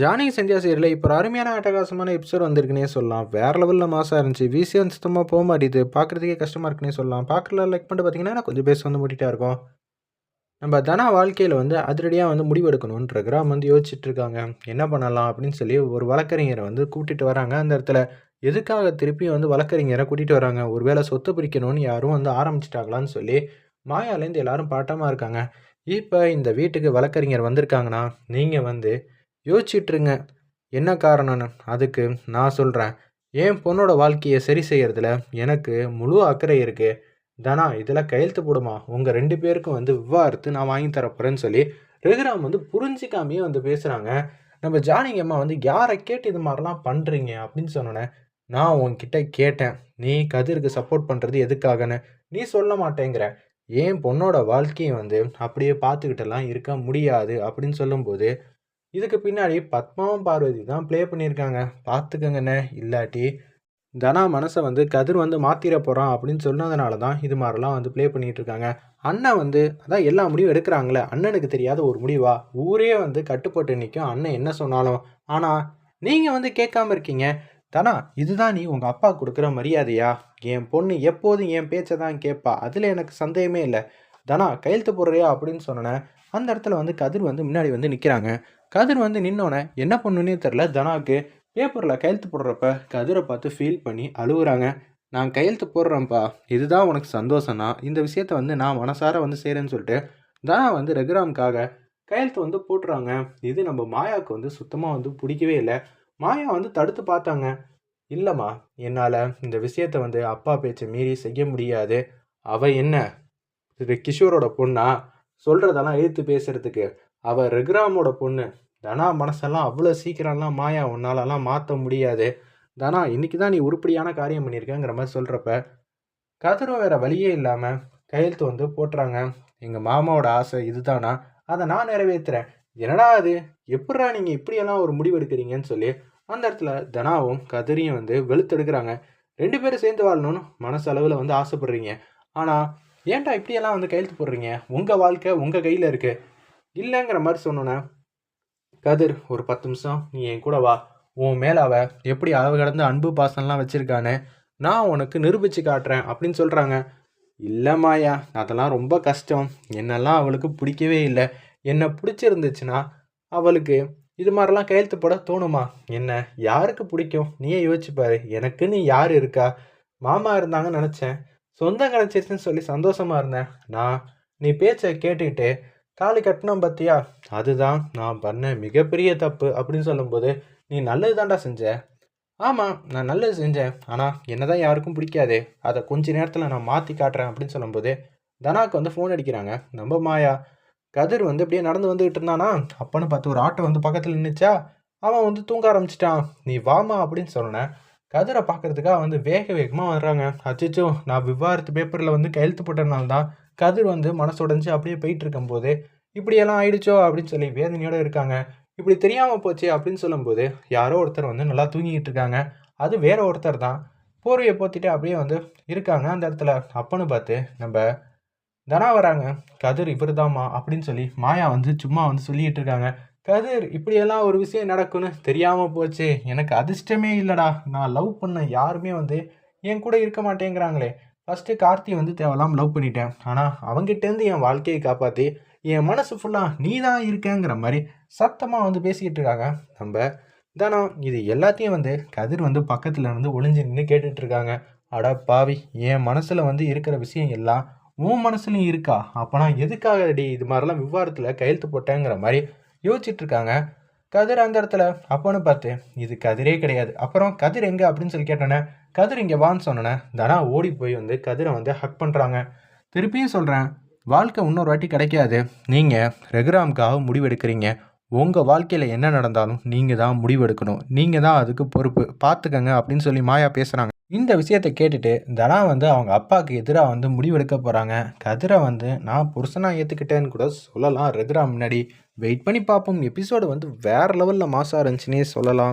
Johnny Sandhya சீரில் இப்போ அருமையான அட்டகாசமான எபிசோட் வந்திருக்குனே சொல்லலாம். வேறு லெவலில் மாசாக இருந்துச்சு. விசியம் சுத்தமாக போக மாட்டேது பார்க்குறதுக்கே கஷ்டமாக இருக்குன்னே சொல்லலாம். பார்க்கல லைக் பண்ணிட்டு பார்த்தீங்கன்னா கொஞ்சம் பேச வந்து மூட்டிகிட்டா இருக்கும். நம்ம தனா வாழ்க்கையில் வந்து அதிரடியாக வந்து முடிவெடுக்கணுன்ற கிராம் வந்து யோசிச்சுட்டு இருக்காங்க. என்ன பண்ணலாம் அப்படின்னு சொல்லி ஒரு வழக்கறிஞரை வந்து கூட்டிகிட்டு வராங்க. அந்த இடத்துல எதுக்காக திருப்பியும் வந்து வழக்கறிஞரை கூட்டிகிட்டு வராங்க? ஒருவேளை சொத்து பிரிக்கணும்னு யாரும் வந்து ஆரம்பிச்சிட்டாங்களான்னு சொல்லி மாயாலேருந்து எல்லாரும் பாட்டமாக இருக்காங்க. இப்போ இந்த வீட்டுக்கு வழக்கறிஞர் வந்திருக்காங்கன்னா நீங்கள் வந்து யோசிச்சுட்ருங்க. என்ன காரணம்னு அதுக்கு நான் சொல்கிறேன் என் பொண்ணோட வாழ்க்கையை சரி செய்கிறதுல எனக்கு முழு அக்கறை இருக்குது தானா இதில் கையெழுத்து போடுமா? உங்கள் ரெண்டு பேருக்கும் வந்து விவாகரத்து நான் வாங்கி தரப்போகிறேன்னு சொல்லி ரகுராம் வந்து புரிஞ்சிக்காமையே வந்து பேசுகிறாங்க நம்ம ஜானகி அம்மா வந்து யாரை கேட்டு இது மாதிரிலாம் பண்ணுறீங்க அப்படின்னு சொன்னோன்னே நான் உன்கிட்ட கேட்டேன். நீ கதிருக்கு சப்போர்ட் பண்ணுறது எதுக்காகன்னு? நீ சொல்ல மாட்டேங்கிற. ஏன் பொண்ணோட வாழ்க்கையை வந்து அப்படியே பார்த்துக்கிட்டெல்லாம் இருக்க முடியாது. அப்படின்னு சொல்லும்போது இதுக்கு பின்னாடி பத்மாவும் பார்வதி தான் ப்ளே பண்ணியிருக்காங்க. பார்த்துக்கங்கண்ணே. இல்லாட்டி தனா மனசை வந்து கதிர் வந்து மாற்றிட போகிறான் அப்படின்னு சொன்னதுனால தான் இது மாதிரிலாம் வந்து ப்ளே பண்ணிகிட்டு இருக்காங்க. அண்ணன் வந்து அதான் எல்லா முடிவும் எடுக்கிறாங்களே அண்ணனுக்கு தெரியாத ஒரு முடிவா? ஊரே வந்து கட்டுப்பட்டு நிற்கும் அண்ணன் என்ன சொன்னாலும். ஆனால் நீங்கள் வந்து கேட்காம இருக்கீங்க. தனா இதுதான் நீ உங்கள் அப்பா கொடுக்குற மரியாதையா? என் பொண்ணு எப்போதும் என் பேச்சை தான் கேட்பா. அதில் எனக்கு சந்தேகமே இல்லை. தனா கையெழுத்து போடுறியா அப்படின்னு சொன்னேன் அந்த இடத்துல வந்து கதிர் வந்து முன்னாடி வந்து நிற்கிறாங்க கதிர் வந்து நின்னோடனே என்ன பண்ணுன்னே தெரில தனாவுக்கு பேப்பரில் கையெழுத்து போடுறப்ப கதிரை பார்த்து ஃபீல் பண்ணி அழுகுறாங்க நான் கையெழுத்து போடுறேன்ப்பா. இதுதான் உனக்கு சந்தோஷம்னா இந்த விஷயத்த வந்து நான் மனசார வந்து செய்கிறேன்னு சொல்லிட்டு தனா வந்து ரகுராமுக்காக கையெழுத்து வந்து போட்டுறாங்க. இது நம்ம மாயாவுக்கு வந்து சுத்தமாக வந்து பிடிக்கவே இல்லை. மாயா வந்து தடுத்து பார்த்தாங்க. இல்லைம்மா என்னால் இந்த விஷயத்த வந்து அப்பா பேச்சை மீறி செய்ய முடியாது. அவ என்ன? இது கிஷோரோட பொண்ணா? சொல்கிறதெல்லாம் எழுத்து பேசுகிறதுக்கு அவள் ரகுராமோட பொண்ணு. தனா மனசெல்லாம் அவ்வளோ சீக்கிரம்லாம் மாயா உன்னாலலாம் மாற்ற முடியாது. தனா இன்றைக்கி தான் நீ உருப்படியான காரியம் பண்ணியிருக்கேங்கிற மாதிரி சொல்கிறப்ப கதிரும் வேறு வழியே இல்லாமல் கையெழுத்து வந்து போட்டுறாங்க. எங்கள் மாமாவோட ஆசை இதுதானா? அதை நான் நிறைவேற்றுறேன் என்னடா அது? எப்படா நீங்கள் இப்படியெல்லாம் ஒரு முடிவு எடுக்கிறீங்கன்னு சொல்லி அந்த இடத்துல தனாவும் கதிரியும் வந்து வெளுத்தெடுக்கிறாங்க. ரெண்டு பேரும் சேர்ந்து வாழணும்னு மனசளவில் வந்து ஆசைப்படுறீங்க. ஆனால் ஏன்டா இப்படியெல்லாம் வந்து கையெழுத்து போடுறீங்க? உங்கள் வாழ்க்கை உங்கள் கையில் இருக்குது இல்லைங்கிற மாதிரி சொன்னோன்னே கதிர் ஒரு பத்து நிமிஷம் நீ என் கூட வா. உன் மேலே அவ எப்படி அளவு கடந்த அன்பு பாசம்லாம் வச்சுருக்கானே நான் உனக்கு நிரூபித்து காட்டுறேன் அப்படின்னு சொல்கிறாங்க இல்லை மாயா அதெல்லாம் ரொம்ப கஷ்டம். என்னெல்லாம் அவளுக்கு பிடிக்கவே இல்லை. என்னை பிடிச்சிருந்துச்சுன்னா அவளுக்கு இது மாதிரிலாம் கையெழுத்து போட தோணுமா? என்ன யாருக்கு பிடிக்கும்? நீயே யோசிச்சுப்பாரு எனக்குன்னு யார் இருக்கா? மாமா இருந்தாங்கன்னு நினச்சேன். சொந்தம் கிடச்சிருச்சுன்னு சொல்லி சந்தோஷமாக இருந்தேன். நான் நீ பேச்சை கேட்டுக்கிட்டு தாலி கட்டினோம் பார்த்தியா அதுதான் நான் பண்ண மிகப்பெரிய தப்பு அப்படின்னு சொல்லும்போது நீ நல்லது தாண்டா செஞ்ச. ஆமாம் நான் நல்லது செஞ்சேன். ஆனால் என்ன தான் யாருக்கும் பிடிக்காது. அதை கொஞ்ச நேரத்தில் நான் மாற்றி காட்டுறேன் அப்படின்னு சொல்லும்போது தனாக்கு வந்து ஃபோன் அடிக்கிறாங்க. நம்ம மாயா கதிர் வந்து அப்படியே நடந்து வந்துகிட்டு இருந்தானா? அப்பன்னு பார்த்து ஒரு ஆட்டோ வந்து பக்கத்தில் நின்றுச்சா அவன் வந்து தூங்க ஆரம்பிச்சிட்டான். நீ வாமா அப்படின்னு சொன்னேன் கதிரை பார்க்குறதுக்காக வந்து வேக வேகமாக வர்றாங்க. அச்சிச்சோ நான் விவாகரத்து பேப்பரில் வந்து கையெழுத்து போட்டதுனால தான் கதிர் வந்து மனசுடைஞ்சு அப்படியே போயிட்டு இருக்கும்போது இப்படியெல்லாம் ஆயிடுச்சோ? அப்படின்னு சொல்லி வேதனையோடு இருக்காங்க. இப்படி தெரியாமல் போச்சு? அப்படின்னு சொல்லும்போது யாரோ ஒருத்தர் வந்து நல்லா தூங்கிக்கிட்டு இருக்காங்க அது வேற ஒருத்தர் தான். போர்வையை போத்திட்டு அப்படியே வந்து இருக்காங்க அந்த இடத்துல. அப்பன்னு பார்த்து நம்ம தனா வராங்க. கதிர் இவர் தாம்மா அப்படின்னு சொல்லி மாயா வந்து சும்மா வந்து சொல்லிக்கிட்டு இருக்காங்க கதிர் இப்படியெல்லாம் ஒரு விஷயம் நடக்கும்னு தெரியாமல் போச்சு. எனக்கு அதிர்ஷ்டமே இல்லைடா. நான் லவ் பண்ண யாருமே வந்து என் கூட இருக்க மாட்டேங்கிறாங்களே. ஃபஸ்ட்டு கார்த்தி வந்து தேவலாம் லவ் பண்ணிட்டேன். ஆனால் அவங்ககிட்டேருந்து என் வாழ்க்கையை காப்பாற்றி என் மனசு ஃபுல்லாக நீ தான் இருக்கேங்கிற மாதிரி சத்தமாக வந்து பேசிக்கிட்டு இருக்காங்க. நம்ம தானம் இது எல்லாத்தையும் வந்து கதிர் வந்து பக்கத்தில் இருந்து ஒளிஞ்சு நின்று கேட்டுட்ருக்காங்க அட பாவி என் மனசில் வந்து இருக்கிற விஷயம் எல்லாம் உன் மனசுலையும் இருக்கா? அப்போனா எதுக்காக அடி இது மாதிரிலாம் விவாதத்தில் கையெழுத்து போட்டேங்கிற மாதிரி யோசிச்சுட்ருக்காங்க கதிர் அந்த இடத்துல? அப்போன்னு பார்த்து இது கதிரே கிடையாது. அப்புறம் கதிர் எங்கே அப்படின்னு சொல்லி கேட்டோன்னே கதிர் இங்கே வான்னு சொன்னோன்னே தனா ஓடி போய் வந்து கதிரை வந்து ஹக் பண்ணுறாங்க திருப்பியும் சொல்கிறேன் வாழ்க்கை இன்னொரு வாட்டி கிடைக்காது. நீங்கள் ரகுராமுக்காக முடிவெடுக்கிறீங்க. உங்கள் வாழ்க்கையில் என்ன நடந்தாலும் நீங்கள் தான் முடிவெடுக்கணும். நீங்கள் தான் அதுக்கு பொறுப்பு. பார்த்துக்கங்க அப்படின்னு சொல்லி மாயா பேசுகிறாங்க இந்த விஷயத்தை கேட்டுட்டு தனா வந்து அவங்க அப்பாவுக்கு எதிராக வந்து முடிவெடுக்க போகிறாங்க கதிரை வந்து நான் புருஷனாக ஏற்றுக்கிட்டேன்னு கூட சொல்லலாம். ரெகுரா முன்னாடி வெயிட் பண்ணி பார்ப்போம். எபிசோடு வந்து வேறு லெவலில் மாசாக இருந்துச்சுன்னே சொல்லலாம்.